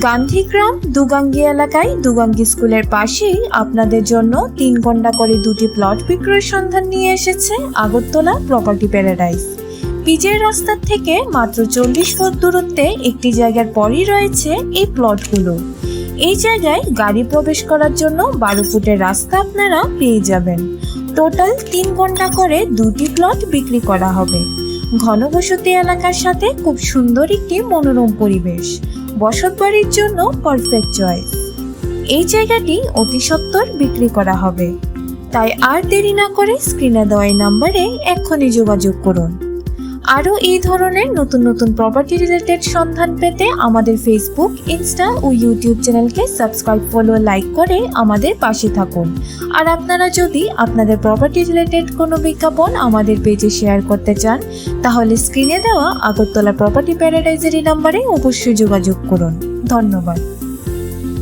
গান্ধীগ্রাম, দুগাঙ্গি এলাকায় দুগাঙ্গি স্কুলের পাশেই আপনাদের জন্য তিন ঘণ্টা করে দুটি প্লট বিক্রয়ের সন্ধান নিয়ে এসেছে আগরতলা প্রপার্টি প্যারাডাইস। পিচের রাস্তার থেকে মাত্র চল্লিশ ফুট দূরত্বে একটি জায়গার পরই রয়েছে এই প্লটগুলো। এই জায়গায় গাড়ি প্রবেশ করার জন্য বারো ফুটের রাস্তা আপনারা পেয়ে যাবেন। টোটাল তিন ঘণ্টা করে দুটি প্লট বিক্রি করা হবে। ঘনবসতি এলাকার সাথে খুব সুন্দর একটি মনোরম পরিবেশ। বসত বাড়ির জন্য পারফেক্ট চয়েস এই জায়গাটি অতি সত্বর বিক্রি করা হবে। তাই আর দেরি না করে স্ক্রিনে দেওয়া নাম্বারে এক্ষুনি যোগাযোগ করুন। আরও এই ধরনের নতুন নতুন প্রপার্টি রিলেটেড সন্ধান পেতে আমাদের ফেসবুক ইনস্টা ও ইউটিউব চ্যানেলকে সাবস্ক্রাইব ফলো লাইক করে আমাদের পাশে থাকুন। আর আপনারা যদি আপনাদের প্রপার্টি রিলেটেড কোনো বিজ্ঞাপন আমাদের পেজে শেয়ার করতে চান, তাহলে স্ক্রিনে দেওয়া আগরতলা প্রপার্টি প্যারাডাইজের নাম্বারে অবশ্যই যোগাযোগ করুন। ধন্যবাদ।